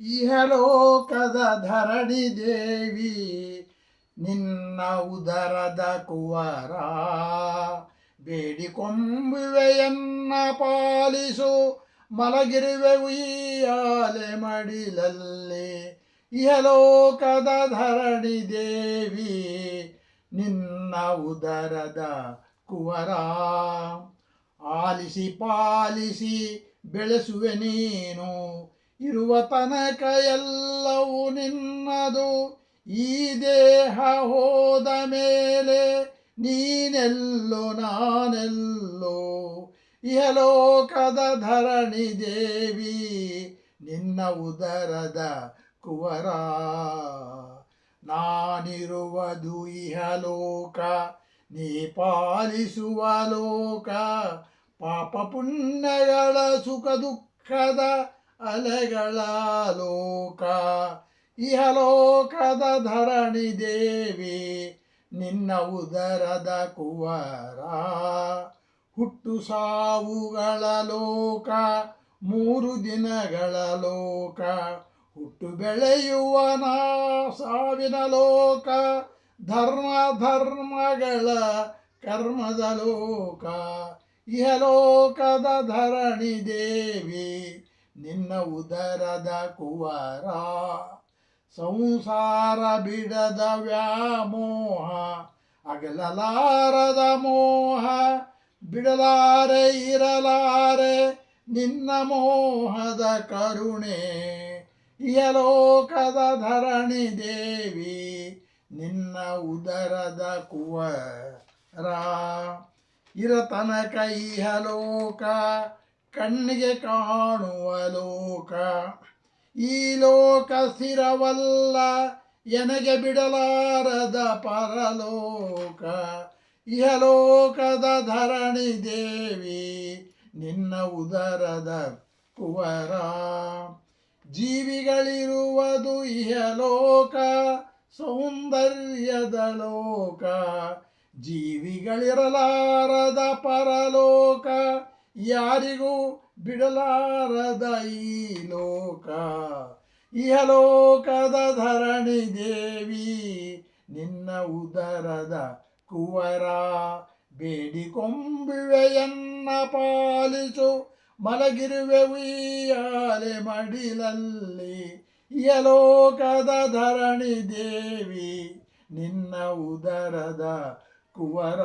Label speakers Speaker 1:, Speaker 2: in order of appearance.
Speaker 1: ಇಹಲೋಕದ ಧರಣಿ ದೇವಿ, ನಿನ್ನ ಉದರದ ಕುವರ ಬೇಡಿಕೊಂಬುವೆಯನ್ನ ಪಾಲಿಸು. ಮಲಗಿರುವೆ ಉಯ್ಯಾಲೆ ಮಡಿಲಲ್ಲಿ. ಇಹಲೋಕದ ಧರಣಿ ದೇವಿ, ನಿನ್ನ ಉದರದ ಕುವರ. ಆಲಿಸಿ ಪಾಲಿಸಿ ಬೆಳೆಸುವೆ ನೀನು ಇರುವ ತನಕ ಎಲ್ಲವೂ ನಿನ್ನದು. ಈ ದೇಹ ಹೋದ ಮೇಲೆ ನೀನೆಲ್ಲೋ, ನಾನೆಲ್ಲೋ. ಇಹಲೋಕದ ಧರಣಿ ದೇವಿ, ನಿನ್ನ ಉದರದ ಕುವರ. ನಾನಿರುವುದು ಇಹಲೋಕ, ನೀ ಪಾಲಿಸುವ ಲೋಕ. ಪಾಪ ಪುಣ್ಯಗಳ ಸುಖ ದುಃಖದ ಅಲೆಗಳ ಲೋಕ. ಇಹಲೋಕದ ಧರಣಿ ದೇವಿ, ನಿನ್ನ ಉದರದ ಕುವರ. ಹುಟ್ಟು ಸಾವುಗಳ ಲೋಕ, ಮೂರು ದಿನಗಳ ಲೋಕ. ಹುಟ್ಟು ಬೆಳೆಯುವ ನಾ ಸಾವಿನ ಲೋಕ, ಧರ್ಮ ಧರ್ಮಗಳ ಕರ್ಮದ ಲೋಕ. ಇಹಲೋಕದ ಧರಣಿ ದೇವಿ ನಿನ್ನ ಉದರದ ಕುವರ, ಸಂಸಾರ ಬಿಡದ ವ್ಯಾಮೋಹ, ಅಗಲಲಾರದ ಮೋಹ, ಬಿಡಲಾರೆ ಇರಲಾರೆ ನಿನ್ನ ಮೋಹದ ಕರುಣೆ. ಯಲೋಕದ ಧರಣಿ ದೇವಿ, ನಿನ್ನ ಉದರದ ಕುವರ. ಇರತನಕ ಇಹಲೋಕ ಕಣ್ಣಿಗೆ ಕಾಣುವ ಲೋಕ. ಈ ಲೋಕ ಸ್ಥಿರವಲ್ಲ, ಎನಗೆ ಬಿಡಲಾರದ ಪರಲೋಕ. ಇಹಲೋಕದ ಧರಣಿ ದೇವಿ, ನಿನ್ನ ಉದರದ ಕುವರ. ಜೀವಿಗಳಿರುವುದು ಇಹಲೋಕ, ಸೌಂದರ್ಯದ ಲೋಕ. ಜೀವಿಗಳಿರಲಾರದ ಪರಲೋಕ ಯಾರಿಗೂ ಬಿಡಲಾರದ ಈ ಲೋಕ ಇಹಲೋಕದ ಧರಣಿ ದೇವಿ, ನಿನ್ನ ಉದರದ ಕುವರ ಬೇಡಿಕೊಂಬುವೆಯನ್ನ ಪಾಲಿಸು. ಮಲಗಿರುವೆ ಉಯ್ಯಾಲೆ ಮಡಿಲಲ್ಲಿ ಇಹಲೋಕದ ಧರಣಿ ದೇವಿ, ನಿನ್ನ ಉದರದ ಕುವರ.